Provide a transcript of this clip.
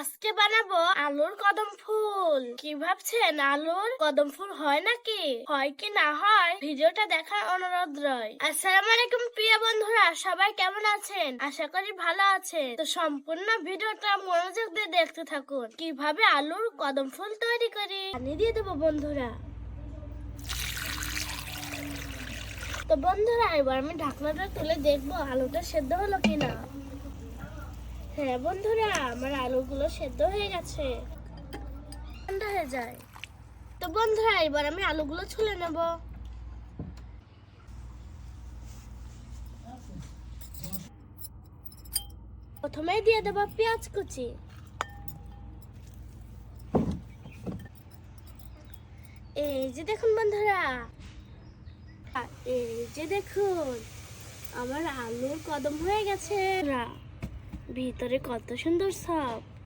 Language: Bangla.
আজকে বানাবো আলুর কদম ফুল। কি ভাবছেন, আলুর কদম ফুল হয় নাকি? হয় কি না হয়? ভিডিওটা দেখার অনুরোধ রয় আসসালামু আলাইকুম, প্রিয় বন্ধুরা, সবাই কেমন আছেন? আশা করি ভালো আছেন। তো সম্পূর্ণ ভিডিওটা মনোযোগ দিয়ে দেখতে থাকুন। কীভাবে আলুর কদম ফুল তৈরি করি? পানি দিয়ে দেবো, বন্ধুরা। তো বন্ধুরা, এবার আমি ঢাকনাটা তুলে দেখব আলুটা সেদ্ধ হলো কিনা। হ্যাঁ বন্ধুরা, আমার আলুগুলো সেদ্ধ হয়ে গেছে। ঠান্ডা হয়ে যায়। তো বন্ধুরা, এবার আমি আলুগুলো ছুলে নেব। প্রথমেই দিয়ে দেবো পেঁয়াজ কুচি। এই যে দেখুন বন্ধুরা, এই যে দেখুন, আমার আলুর কদম হয়ে গেছে। ভিতরে কত সুন্দর সব